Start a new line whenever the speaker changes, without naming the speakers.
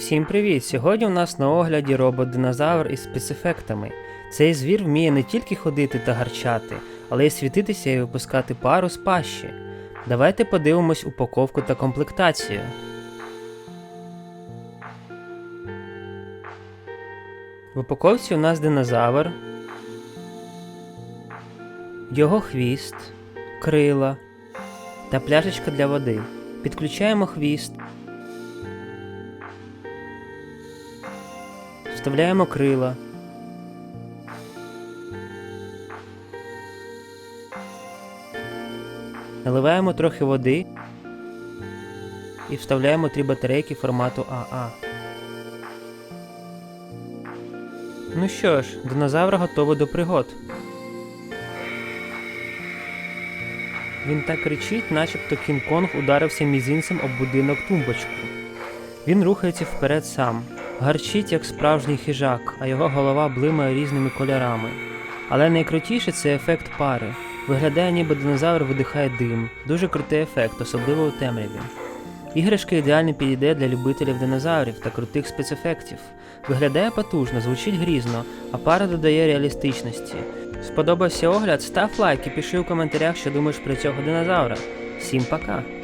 Всім привіт! Сьогодні у нас на огляді робот-динозавр із спецефектами. Цей звір вміє не тільки ходити та гарчати, але й світитися і випускати пару з пащі. Давайте подивимось упаковку та комплектацію. В упаковці у нас динозавр, його хвіст, крила та пляшечка для води. Підключаємо хвіст. Вставляємо крила. Наливаємо трохи води і вставляємо три батарейки формату АА. Ну що ж, динозавр готовий до пригод. Він так кричить, начебто Кінг-Конг ударився мізинцем об будинок тумбочку. Він рухається вперед сам, гарчить як справжній хижак, а його голова блимає різними кольорами. Але найкрутіше це ефект пари. Виглядає, ніби динозавр видихає дим. Дуже крутий ефект, особливо у темряві. Іграшка ідеально підійде для любителів динозаврів та крутих спецефектів. Виглядає потужно, звучить грізно, а пара додає реалістичності. Сподобався огляд? Став лайк і пиши у коментарях, що думаєш про цього динозавра. Всім пока!